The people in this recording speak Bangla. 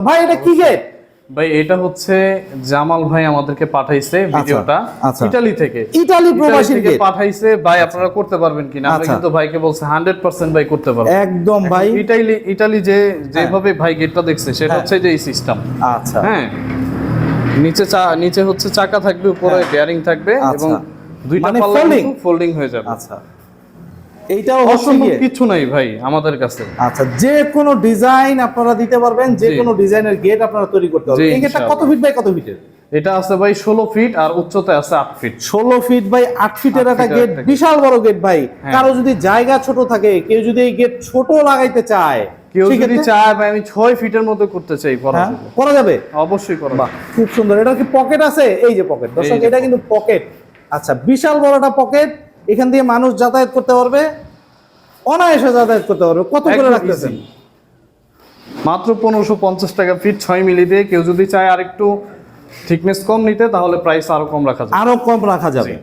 ভাই এটা কি গেট ভাই এটা হচ্ছে জামাল ভাই আমাদেরকে পাঠাইছে ভিডিওটা আচ্ছা। ইটালি থেকে। ইটালি প্রবাসী থেকে পাঠাইছে ভাই আপনারা করতে পারবেন কিনা? আমরা আচ্ছা। কিন্তু ভাইকে বলছে 100% ভাই করতে পারব একদম ভাই। ইটালি ইটালি যে যেভাবে ভাই গেটটা দেখছে সেটা হ্যাঁ। হচ্ছে যে এই সিস্টেম আচ্ছা। হ্যাঁ। নিচে চা- নিচে হচ্ছে চাকা থাকবে উপরে বেয়ারিং থাকবে আচ্ছা। এবং দুইটা মানে পাল্লা ফোল্ডিং হয়ে যাবে। আচ্ছা। এইটাও হচ্ছে অসম্ভব কিছু নাই ভাই আমাদের কাছে। আচ্ছা যে কোনো ডিজাইন আপনারা দিতে পারবেন যে কোনো ডিজাইনের গেট আপনারা তৈরি করতে পারবেন। এই গেটটা কত ফিট বাই কত ফিটের এটা আছে ভাই ষোলো ফিট আর উচ্চতায় আছে আট ফিট ষোলো ফিট বাই আট ফিটের একটা গেট বিশাল বড় গেট ভাই। হ্যাঁ। কারও যদি জায়গা ছোট থাকে কেউ যদি এই গেট ছোট লাগাইতে চায় কেউ যদি চায় ভাই আমি ছয় ফিটের মতো করতে চাই করা হ্যাঁ, যাবে। করা যাবে? অবশ্যই করা খুব সুন্দর। এটা কি পকেট আছে? এই যে পকেট দর্শক এটা কিন্তু পকেট আচ্ছা বিশাল বড় একটা পকেট এখান দিয়ে মানুষ যাতায়াত করতে পারবে। অনায়াসে যাতায়াত করতে পারবে। কত করে রাখতেছেন? মাত্র পনেরোশো পঞ্চাশ টাকা ফিট ছয় মিলি দিয়ে কেউ যদি চায় আর একটু থিকনেস কম নিতে তাহলে প্রাইস আরও কম রাখা যাবে। আরও কম রাখা যাবে।